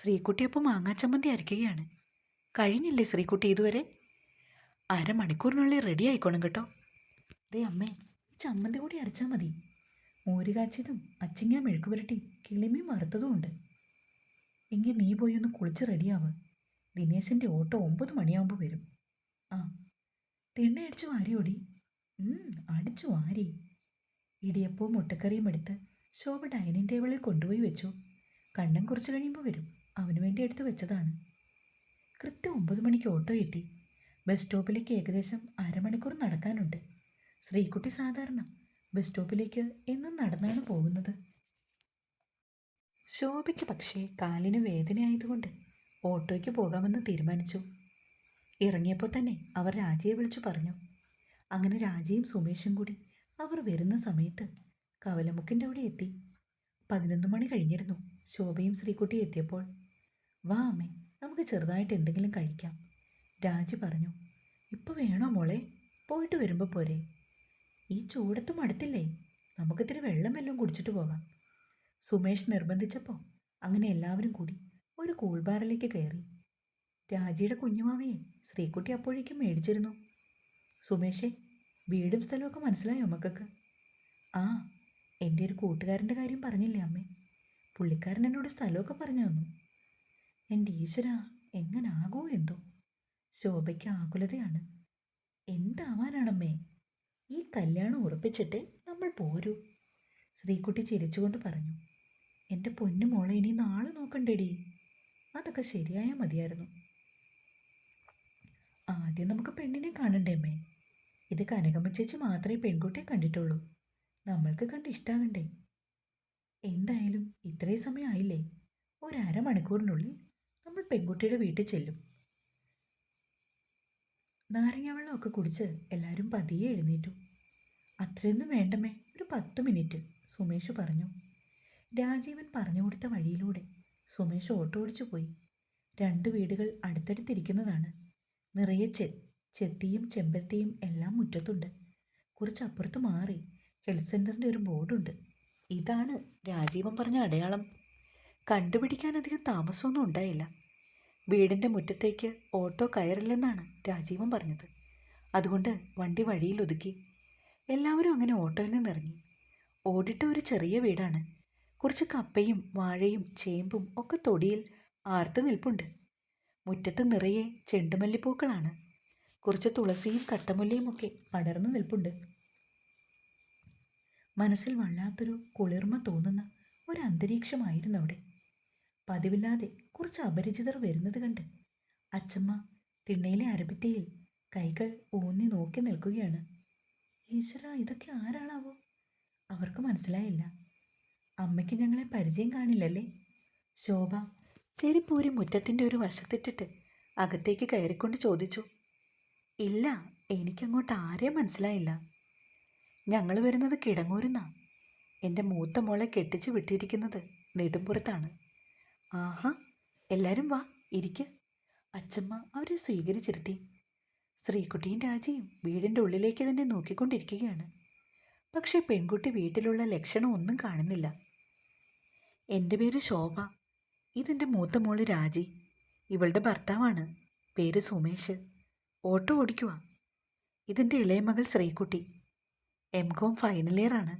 ശ്രീകുട്ടിയൊപ്പം മാങ്ങാച്ചമ്മന്തി അരയ്ക്കുകയാണ് കഴിഞ്ഞില്ലേ ശ്രീക്കുട്ടി ഇതുവരെ? അരമണിക്കൂറിനുള്ളിൽ റെഡി ആയിക്കോണം കേട്ടോ. ദേ അമ്മേ ഈ ചമ്മന്തി കൂടി അരച്ചാൽ മതി. മോര് അച്ചിങ്ങ മെഴുക്ക് പുരട്ടിയും കിളിമീൻ വറുത്തതും ഉണ്ട്. എങ്കിൽ നീ പോയി ഒന്ന് കുളിച്ച് റെഡിയാവ് ദിനേശന്റെ ഓട്ടോ ഒമ്പത് മണിയാവുമ്പോൾ വരും. ആ തിണ്ണ അടിച്ചു വാരിയോടി അടിച്ചു വാരി. ഇടിയപ്പവും മുട്ടക്കറിയും എടുത്ത് ശോഭ ഡൈനിങ് ടേബിളിൽ കൊണ്ടുപോയി വെച്ചു. കണ്ണൻ കുറച്ച് കഴിയുമ്പോൾ വരും. അവന് വേണ്ടി എടുത്തു വെച്ചതാണ്. കൃത്യം ഒമ്പത് മണിക്ക് ഓട്ടോ എത്തി. ബസ് സ്റ്റോപ്പിലേക്ക് ഏകദേശം അരമണിക്കൂർ നടക്കാനുണ്ട്. ശ്രീകുട്ടി സാധാരണ ബസ് സ്റ്റോപ്പിലേക്ക് എന്നും നടന്നാണ് പോകുന്നത്. ശോഭയ്ക്ക് പക്ഷേ കാലിന് വേദനയായതുകൊണ്ട് ഓട്ടോയ്ക്ക് പോകാമെന്ന് തീരുമാനിച്ചു. ഇറങ്ങിയപ്പോൾ തന്നെ അവർ രാജയെ വിളിച്ചു പറഞ്ഞു. അങ്ങനെ രാജയും സുമേഷും കൂടി അവർ വരുന്ന സമയത്ത് കവലമുക്കിന്റെ അവിടെ എത്തി. പതിനൊന്ന് മണി കഴിഞ്ഞിരുന്നു. ശോഭയും ശ്രീക്കുട്ടി എത്തിയപ്പോൾ വാ അമ്മേ നമുക്ക് ചെറുതായിട്ട് എന്തെങ്കിലും കഴിക്കാം. രാജു പറഞ്ഞു ഇപ്പോൾ വേണോ മോളെ? പോയിട്ട് വരുമ്പോൾ പോരെ. ഈ ചൂടത്തും അടുത്തില്ലേ? നമുക്കിത്തിരി വെള്ളം വല്ലതും കുടിച്ചിട്ട് പോകാം. സുമേഷ് നിർബന്ധിച്ചപ്പോൾ അങ്ങനെ എല്ലാവരും കൂടി ഒരു കൂൾ ബാറിലേക്ക് കയറി. രാജിയുടെ കുഞ്ഞുമാവയെ ശ്രീകുട്ടി അപ്പോഴേക്കും മേടിച്ചിരുന്നു. സുമേഷേ വീടും സ്ഥലമൊക്കെ മനസ്സിലായോ മക്കൾക്ക്? ആ എന്റെ ഒരു കൂട്ടുകാരന്റെ കാര്യം പറഞ്ഞില്ലേ അമ്മേ? പുള്ളിക്കാരൻ എന്നോട് സ്ഥലമൊക്കെ പറഞ്ഞു തന്നു. എന്റെ ഈശ്വര എങ്ങനാകോ എന്തോ. ശോഭയ്ക്ക് ആകുലതയാണ്. എന്താവാനാണമ്മേ? ഈ കല്യാണം ഉറപ്പിച്ചിട്ട് നമ്മൾ പോരൂ. ശ്രീകുട്ടി ചിരിച്ചുകൊണ്ട് പറഞ്ഞു. എന്റെ പൊന്നു മോളെ ഇനി നാളെ നോക്കണ്ടേടി. അതൊക്കെ ശരിയായാൽ മതിയായിരുന്നു. ആദ്യം നമുക്ക് പെണ്ണിനെ കാണണ്ടേ അമ്മേ? ഇത് കനകമ്മ ചേച്ചി മാത്രമേ പെൺകുട്ടിയെ കണ്ടിട്ടുള്ളൂ. നമ്മൾക്ക് കണ്ട് ഇഷ്ടാകണ്ടേ? എന്തായാലും ഇത്രയും സമയം ആയില്ലേ ഒരു നമ്മൾ പെൺകുട്ടിയുടെ വീട്ടിൽ ചെല്ലും. നാരങ്ങ വെള്ളമൊക്കെ കുടിച്ച് എല്ലാവരും പതിയെ എഴുന്നേറ്റു. അത്രയൊന്നും വേണ്ടമേ ഒരു പത്ത് മിനിറ്റ് സുമേഷ് പറഞ്ഞു. രാജീവൻ പറഞ്ഞു കൊടുത്ത വഴിയിലൂടെ സുമേഷ് ഓട്ടോ ഓടിച്ചു പോയി. രണ്ട് വീടുകൾ അടുത്തടുത്തിരിക്കുന്നതാണ്. നിറയെ ചെ ചെത്തിയും ചെമ്പരത്തിയും എല്ലാം മുറ്റത്തുണ്ട്. കുറച്ചപ്പുറത്ത് മാറി ഹെൽത്ത് സെന്ററിന്റെ ഒരു ബോർഡുണ്ട്. ഇതാണ് രാജീവൻ പറഞ്ഞ അടയാളം. കണ്ടുപിടിക്കാൻ അധികം താമസമൊന്നും ഉണ്ടായില്ല. വീടിന്റെ മുറ്റത്തേക്ക് ഓട്ടോ കയറില്ലെന്നാണ് രാജീവൻ പറഞ്ഞത്. അതുകൊണ്ട് വണ്ടി വഴിയിൽ ഒതുക്കി. എല്ലാവരും അങ്ങനെ ഓട്ടോയിൽ നിന്നിറങ്ങി. ഓടിട്ട ഒരു ചെറിയ വീടാണ്. കുറച്ച് കപ്പയും വാഴയും ചേമ്പും ഒക്കെ തൊടിയിൽ ആർത്ത് നിൽപ്പുണ്ട്. മുറ്റത്ത് നിറയെ ചെണ്ടുമല്ലിപ്പൂക്കളാണ്. കുറച്ച് തുളസിയും കട്ടമുല്ലയും ഒക്കെ പടർന്നു നിൽപ്പുണ്ട്. മനസ്സിൽ വല്ലാത്തൊരു കുളിർമ തോന്നുന്ന ഒരു അന്തരീക്ഷമായിരുന്നു അവിടെ. പതിവില്ലാതെ കുറച്ച് അപരിചിതർ വരുന്നത് കണ്ട് അച്ചമ്മ തിണ്ണയിലെ അരബിറ്റയിൽ കൈകൾ ഊന്നി നോക്കി നിൽക്കുകയാണ്. ഈശ്വര ഇതൊക്കെ ആരാണാവോ? അവർക്ക് മനസ്സിലായില്ല. അമ്മയ്ക്ക് ഞങ്ങളെ പരിചയം കാണില്ലല്ലേ? ശോഭ ചെരിപ്പൂരി മുറ്റത്തിന്റെ ഒരു വശത്തിട്ടിട്ട് അകത്തേക്ക് കയറിക്കൊണ്ട് ചോദിച്ചു ഇല്ല എനിക്കങ്ങോട്ട് ആരെയും മനസ്സിലായില്ല. ഞങ്ങൾ വരുന്നത് കിടങ്ങൂരുന്നാ. എന്റെ മൂത്ത മോളെ കെട്ടിച്ച് വിട്ടിരിക്കുന്നത് നെടുമ്പുറത്താണ്. ആഹാ എല്ലാവരും വാ ഇരിക്ക. അച്ചമ്മ അവരെ സ്വീകരിച്ചിരുത്തി. ശ്രീകുട്ടിയും രാജയും വീടിന്റെ ഉള്ളിലേക്ക് തന്നെ നോക്കിക്കൊണ്ടിരിക്കുകയാണ്. പക്ഷേ പെൺകുട്ടി വീട്ടിലുള്ള ലക്ഷണം ഒന്നും കാണുന്നില്ല. എന്റെ പേര് ശോഭ. ഇതെന്റെ മൂത്ത മോൾ രാജി. ഇവളുടെ ഭർത്താവാണ്. പേര് സുമേഷ്. ഓട്ടോ ഓടിക്കുക ഇതെന്റെ ഇളയ മകൾ Sreekutty. M com final year ആണ്.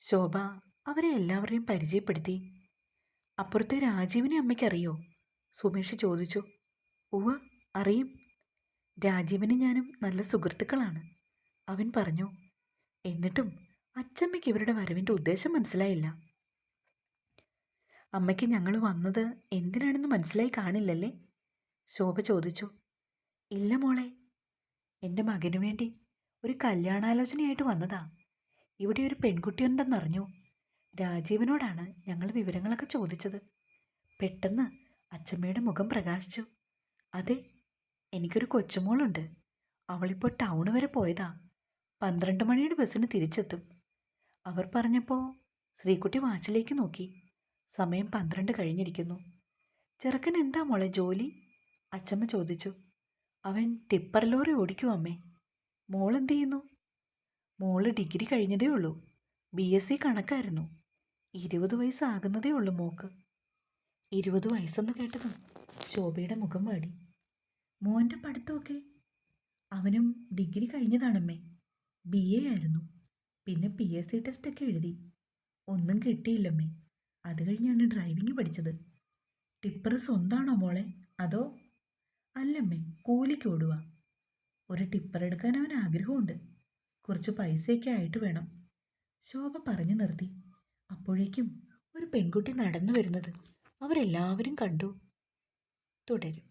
ശോഭ അവരെ എല്ലാവരെയും പരിചയപ്പെടുത്തി. അപ്പുറത്തെ രാജീവിനെ അമ്മയ്ക്കറിയോ സുമേഷ് ചോദിച്ചു. ഉവ അറിയും. രാജീവിന് ഞാനും നല്ല സുഹൃത്തുക്കളാണ്. അവൻ പറഞ്ഞു. എന്നിട്ടും അച്ചമ്മയ്ക്ക് ഇവരുടെ വരവിന്റെ ഉദ്ദേശം മനസ്സിലായില്ല. അമ്മയ്ക്ക് ഞങ്ങൾ വന്നത് എന്തിനാണെന്ന് മനസ്സിലായി കാണില്ലല്ലേ? ശോഭ ചോദിച്ചു. ഇല്ല മോളെ എന്റെ മകനു വേണ്ടി ഒരു കല്യാണാലോചനയായിട്ട് വന്നതാ. ഇവിടെ ഒരു പെൺകുട്ടിയുണ്ടെന്നറിഞ്ഞു രാജീവനോടാണ് ഞങ്ങൾ വിവരങ്ങളൊക്കെ ചോദിച്ചത്. പെട്ടെന്ന് അച്ചമ്മയുടെ മുഖം പ്രകാശിച്ചു. അതെ എനിക്കൊരു കൊച്ചുമോളുണ്ട്. അവളിപ്പോൾ ടൗണ് വരെ പോയതാ. പന്ത്രണ്ട് മണിയുടെ ബസ്സിന് തിരിച്ചെത്തും. അവർ പറഞ്ഞപ്പോൾ ശ്രീകുട്ടി വാച്ചിലേക്ക് നോക്കി. സമയം പന്ത്രണ്ട് കഴിഞ്ഞിരിക്കുന്നു. ചെറുക്കൻ എന്താ മോളെ ജോലി? അച്ചമ്മ ചോദിച്ചു. അവൻ ടിപ്പർ ലോറി ഓടിക്കൂ അമ്മേ? മോൾ എന്ത് ചെയ്യുന്നു മോൾ ഡിഗ്രി കഴിഞ്ഞതേ ഉള്ളൂ. ബി എസ് സി കണക്കായിരുന്നു. ഇരുപത് വയസ്സാകുന്നതേ ഉള്ളൂ മോക്ക്. ഇരുപത് വയസ്സെന്ന് കേട്ടതും ശോഭയുടെ മുഖം വാടി. മോന്റെ പഠിത്തമൊക്കെ? അവനും ഡിഗ്രി കഴിഞ്ഞതാണമ്മേ. ബി എ ആയിരുന്നു. പിന്നെ പി എസ് സി ടെസ്റ്റൊക്കെ എഴുതി. ഒന്നും കിട്ടിയില്ലമ്മേ. അത് കഴിഞ്ഞാണ് ഡ്രൈവിംഗ് പഠിച്ചത്. ടിപ്പർ സ്വന്താണോ മോളെ? അതോ? അല്ലമ്മേ കൂലിക്ക് ഓടുക ഒരു ടിപ്പർ എടുക്കാൻ അവൻ ആഗ്രഹമുണ്ട്. കുറച്ച് പൈസയൊക്കെ ആയിട്ട് വേണം. ശോഭ പറഞ്ഞു നിർത്തി. അപ്പോഴേക്കും ഒരു പെൺകുട്ടി നടന്നു വരുന്നത്. അവരെല്ലാവരും കണ്ടു. തുടരും.